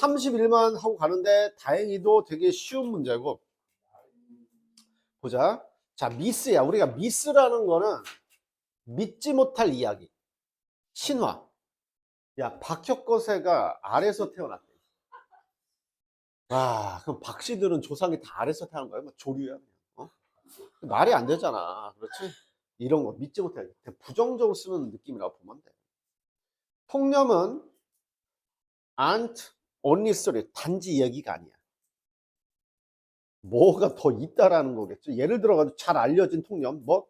31만 하고 가는데 다행히도 되게 쉬운 문제고 보자. 자, 미스야. 우리가 미스라는 거는 믿지 못할 이야기. 신화. 야, 박혁거세가 아래서 태어났대. 와, 그럼 박씨들은 조상이 다 아래서 태어난 거야? 뭐 조류야? 어? 말이 안 되잖아. 그렇지? 이런 거 믿지 못해. 부정적으로 쓰는 느낌이라고 보면 돼. 통념은 aren't only story, 단지 얘기가 아니야. 뭐가 더 있다라는 거겠죠. 예를 들어가지고 잘 알려진 통념, 뭐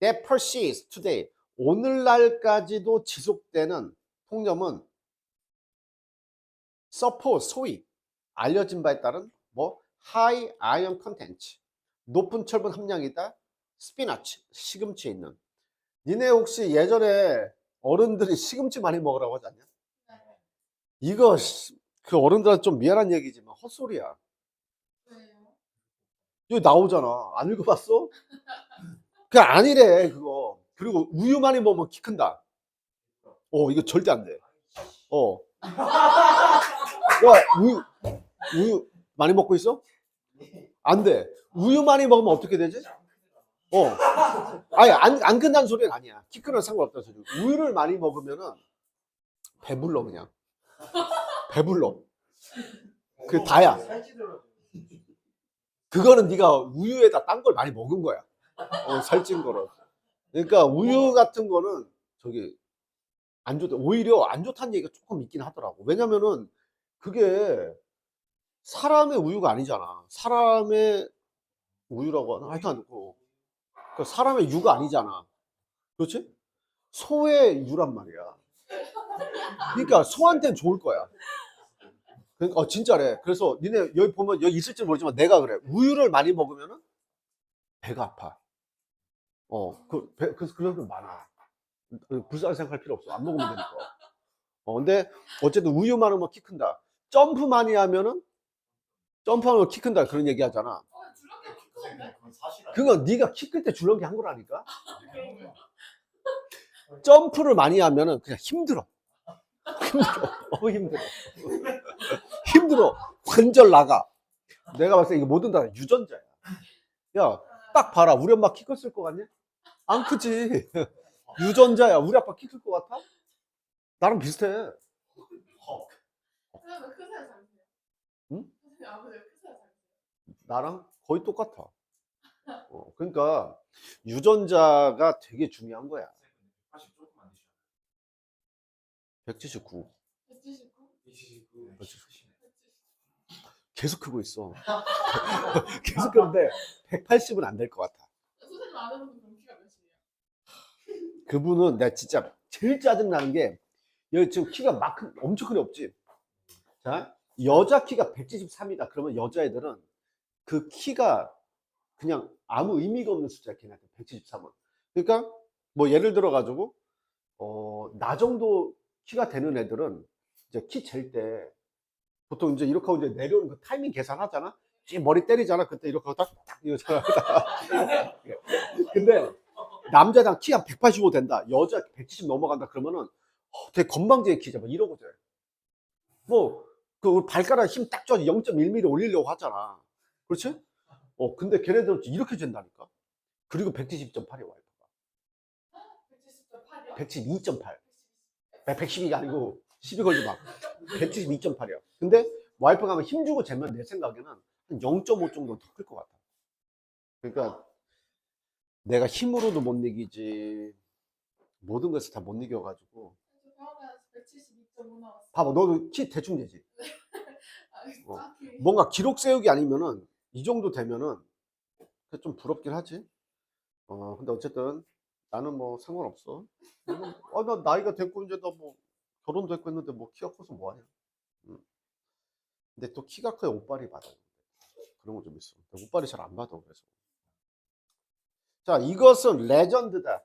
that persists today, 오늘날까지도 지속되는 통념은 suppose, 소위 알려진 바에 따른 뭐 high iron content, 높은 철분 함량이다. 스피나치, 시금치에 있는. 니네 혹시 예전에 어른들이 시금치 많이 먹으라고 하지 않냐? 이거 씨, 그 어른들한테 좀 미안한 얘기지만 헛소리야. 왜요? 여기 나오잖아. 안 읽어봤어? 그 아니래 그거. 그리고 우유 많이 먹으면 키 큰다. 어 이거 절대 안 돼. 어. 야 우유 우유 많이 먹고 있어? 안 돼. 우유 많이 먹으면 어떻게 되지? 어. 아니 안, 안 끝난 소리는 아니야. 키 크는 상관없다 소리. 우유를 많이 먹으면은 배불러 그냥. 배불러. 그 다야. 그거는 네가 우유에다 딴 걸 많이 먹은 거야. 어, 살찐 거를. 그러니까 우유 같은 거는 저기 안 좋다. 오히려 안 좋다는 얘기가 조금 있긴 하더라고. 왜냐면은 그게 사람의 우유가 아니잖아. 사람의 우유라고 하나? 하여튼 그, 그 사람의 유가 아니잖아. 그렇지? 소의 유란 말이야. 그러니까 소한테는 좋을 거야. 그러니까 어, 진짜래. 그래서 니네 여기 보면 여기 있을지 모르지만 내가 그래. 우유를 많이 먹으면은 배가 아파. 어, 그, 배, 그래서 그런 분 많아. 그 불쌍하게 생각할 필요 없어. 안 먹으면 되니까. 어, 근데 어쨌든 우유 많으면 키 큰다. 점프 많이 하면은 점프하면 키 큰다. 그런 얘기 하잖아. 그건 네가 키 클 때 줄넘기 한 거라니까. 점프를 많이 하면은 그냥 힘들어. 힘들어. 어, 힘들어. 힘들어. 관절 나가. 내가 봤을 때 이거 모든 다 유전자야. 야, 딱 봐라. 우리 엄마 키 컸을 것 같냐? 안 크지. 유전자야. 우리 아빠 키 클 것 같아? 나랑 비슷해. 응? 아버지? 나랑 거의 똑같아. 어, 그러니까 유전자가 되게 중요한 거야. 179. 179? 계속 크고 있어. 계속 크는데 180은 안 될 것 같아. 선생님 몇이에요? 그분은 내가 진짜 제일 짜증나는 게 여기 지금 키가 막 큰- 엄청 큰애 없지? 자, 여자 키가 173이다. 그러면 여자애들은 그 키가 그냥 아무 의미가 없는 숫자야, 걔네한테 173은. 그러니까 뭐 예를 들어 가지고 어, 나 정도 키가 되는 애들은 이제 키 잴 때 보통 이제 이렇게 하고 이제 내려오는 그 타이밍 계산하잖아. 이 머리 때리잖아. 그때 이렇게 하고 딱, 딱 이러잖아. 근데 남자당 키한185 된다. 여자 170 넘어간다. 그러면은 어, 되게 건방지게 키자. 막 이러고 돼. 뭐, 그 발가락 힘 딱 줘서 0.1mm 올리려고 하잖아. 그렇지? 어, 근데 걔네들은 이렇게 된다니까. 그리고 170.8이야, 와이프가. 170.8이요? 112.8. 112가 아니고 시비 걸지 마. 172.8이야. 근데 와이프가 하면 힘 주고 재면 내 생각에는 한 0.5 정도 더 클 것 같아. 그러니까 내가 힘으로도 못 이기지 모든 것을 다 못 이겨가지고 저 병원에서 172.5 나왔어요. 봐봐 너도 키 대충 되지. 아, 어. 뭔가 기록 세우기 아니면은 이 정도 되면은 좀 부럽긴 하지. 어 근데 어쨌든 나는 뭐 상관없어. 아나 나이가 됐고 이제 나뭐 결혼도 했고 했는데 뭐 키가 커서 뭐하냐. 음. 근데 또 키가 커야 옷빨이 받아. 그런 거 좀 있어. 옷빨이 잘 안 받아 그래서. 자 이것은 레전드다.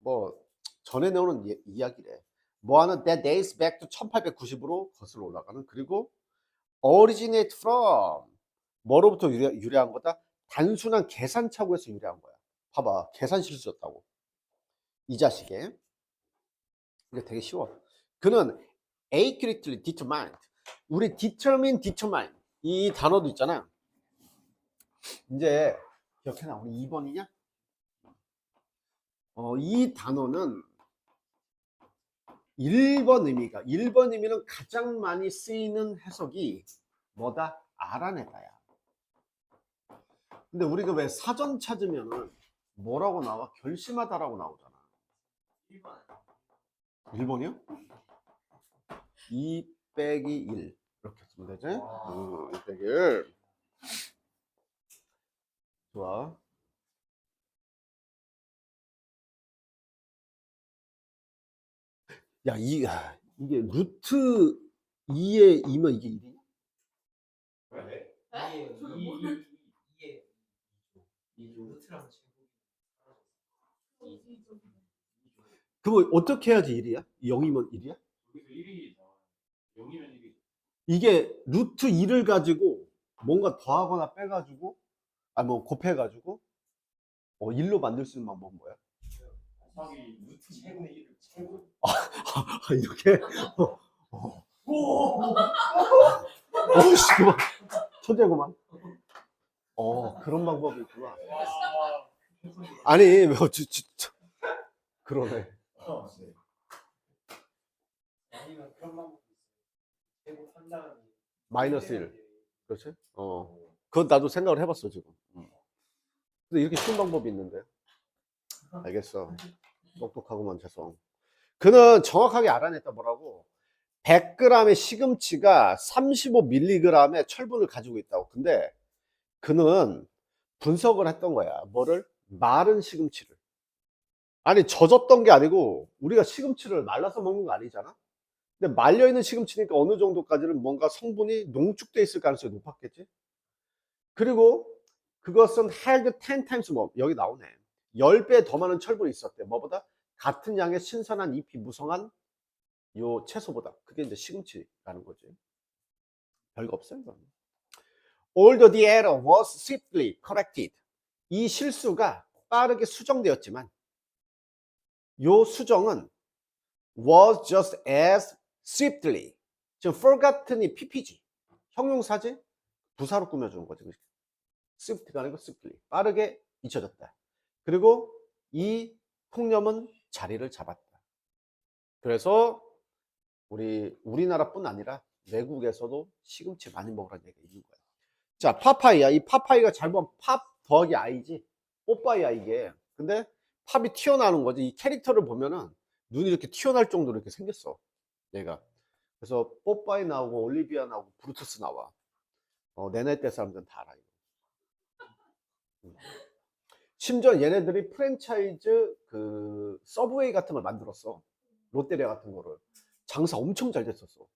뭐 전에 나오는 예- 이야기래. 뭐하는 that dates back to 1890으로 거슬러 올라가는 그리고 originate from 뭐로부터 유래, 유래한 거다? 단순한 계산 착오에서 유래한 거야. 봐봐, 계산 실수였다고. 이 자식의. 이게 되게 쉬워. 그는 accurately determined. 우리 determine, determine 이 단어도 있잖아. 이제 기억해놔. 우리 2번이냐? 어, 이 단어는 1번 의미가 1번 의미는 가장 많이 쓰이는 해석이 뭐다? 알아내다야. 근데 우리가 왜 사전 찾으면은 뭐라고 나와? 결심하다라고 나오잖아. 1번 이요? 2 빼기 1 이렇게 쓰면 되지? 음, 2 빼기 1 좋아 야, 이, 야, 이게 루트 2에 2면 이게 1이냐? 네? 이게 이 루트랑 친구 그럼 어떻게 해야지 1이야? 0이면 1이야? 여기서 1이 나와요. 0이면 1이. 이게 루트 2를 가지고 뭔가 더하거나 빼가지고 아뭐 곱해가지고 어 1로 만들 수 있는 방법은 뭐야? 곱하기 루트 2분의 1을 최고. 아, 이렇게 어, 어. 오! 어우씨 그만 천재구만 어 그런 방법이 있구나 와. 아니 뭐 지, 지, 저- 그러네 어, 네. 아니면 그런 방법도 있어요. 제곱 한 다음에 마이너스 1 그렇지? 어. 그건 나도 생각을 해봤어 지금. 음. 근데 이렇게 쉬운 방법이 있는데. 알겠어. 똑똑하구만 죄송 그는 정확하게 알아냈다 뭐라고? 100g의 시금치가 35mg의 철분을 가지고 있다고. 근데 그는 분석을 했던 거야. 뭐를? 마른 시금치를. 아니 젖었던 게 아니고 우리가 시금치를 말라서 먹는 거 아니잖아 근데 말려있는 시금치니까 어느 정도까지는 뭔가 성분이 농축돼 있을 가능성이 높았겠지? 그리고 그것은 had 10 times more. 여기 나오네. 10배 더 많은 철분이 있었대. 뭐보다? 같은 양의 신선한 잎이 무성한 요 채소보다. 그게 이제 시금치라는 거지. 별거 없어요 이건. Although the error was swiftly corrected. 이 실수가 빠르게 수정되었지만 요 수정은 was just as swiftly. 지금 forgotten이 pp지 형용사지 부사로 꾸며주는 거지. swift가 아니고 swiftly. 빠르게 잊혀졌다. 그리고 이 통념은 자리를 잡았다. 그래서 우리 우리나라뿐 아니라 외국에서도 시금치 많이 먹으라는 얘기가 있는 거야. 자 파파이야. 이 파파이가 잘 보면 팝 더하기 아이지. 뽀빠이야 이게. 근데 팝이 튀어나오는 거지. 이 캐릭터를 보면은 눈이 이렇게 튀어나올 정도로 이렇게 생겼어 얘가 그래서 뽀빠이 나오고 올리비아 나오고 브루투스 나와 어, 내 나이 때 사람들은 다 알아 이거 음. 심지어 얘네들이 프랜차이즈 그 서브웨이 같은 걸 만들었어 롯데리아 같은 거를 장사 엄청 잘 됐었어.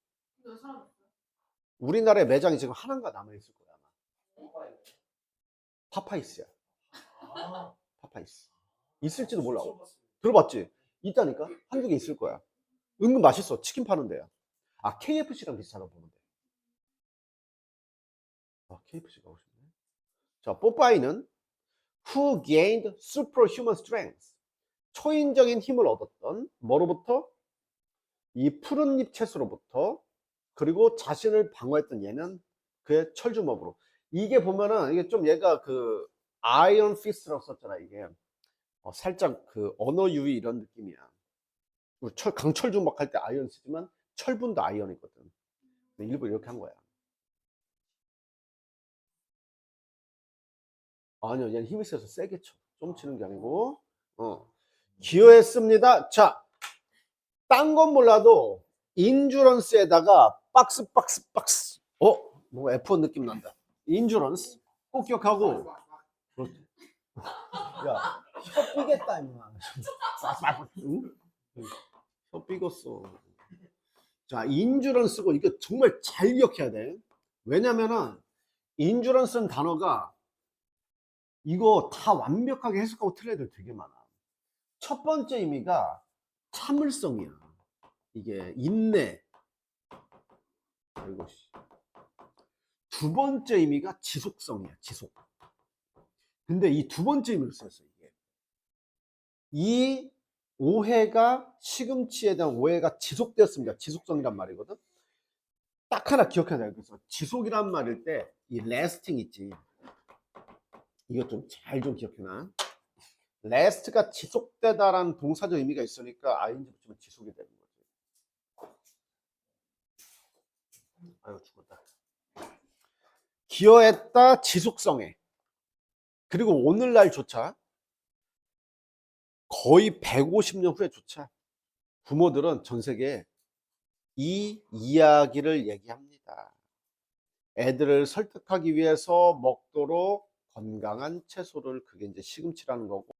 우리나라에 매장이 지금 하나가 남아있을 거야 아마 파파이스야 아, 파파이스 있을지도 몰라 들어봤어요. 들어봤지? 있다니까? 한두 개 있을 거야. 은근 맛있어. 치킨 파는 데야. 아, KFC랑 비슷하다고 보면 돼. 아, KFC 가고 싶네. 자, 뽀빠이는 who gained superhuman strength. 초인적인 힘을 얻었던 뭐로부터? 이 푸른 잎 채소로부터 그리고 자신을 방어했던 얘는 그의 철주먹으로. 이게 보면은 이게 좀 얘가 그 아이언 피스트라고 썼잖아, 이게. 어, 살짝 그 언어 유희 이런 느낌이야. 우리 철, 강철 주먹할 때 아이언 쓰지만 철분도 아이언이거든. 일부러 이렇게 한 거야. 아니요, 얘는 힘이 세서 세게 쳐. 좀 치는 게 아니고, 어. 기여했습니다. 자, 딴 건 몰라도 인주런스에다가 박스, 박스, 박스. 어? 뭔가 F1 느낌 난다. 인주런스. 꼭 기억하고. 그렇지. 야, 혀 삐겠다, 임마. 응? 혀 삐겠어. 자, 인주런스고 이거 정말 잘 기억해야 돼. 왜냐면은 인주런스는 단어가 이거 다 완벽하게 해석하고 틀린 애들 되게 많아. 첫 번째 의미가 참을성이야. 이게 인내. 씨. 두 번째 의미가 지속성이야. 지속. 근데 이 두 번째 의미를 썼어 이게. 이 오해가 시금치에 대한 오해가 지속되었습니다. 지속성이란 말이거든. 딱 하나 기억해야 돼요. 그래서 지속이란 말일 때 이 lasting 있지. 이것 좀잘 좀 기억해놔. last가 지속되다라는 동사적 의미가 있으니까 ing 붙이면 지속이 되는 거지. 아유 죽었다. 기여했다 지속성에. 그리고 오늘날조차 거의 150년 후에조차 부모들은 전 세계에 이 이야기를 얘기합니다. 애들을 설득하기 위해서 먹도록 건강한 채소를 그게 이제 시금치라는 거고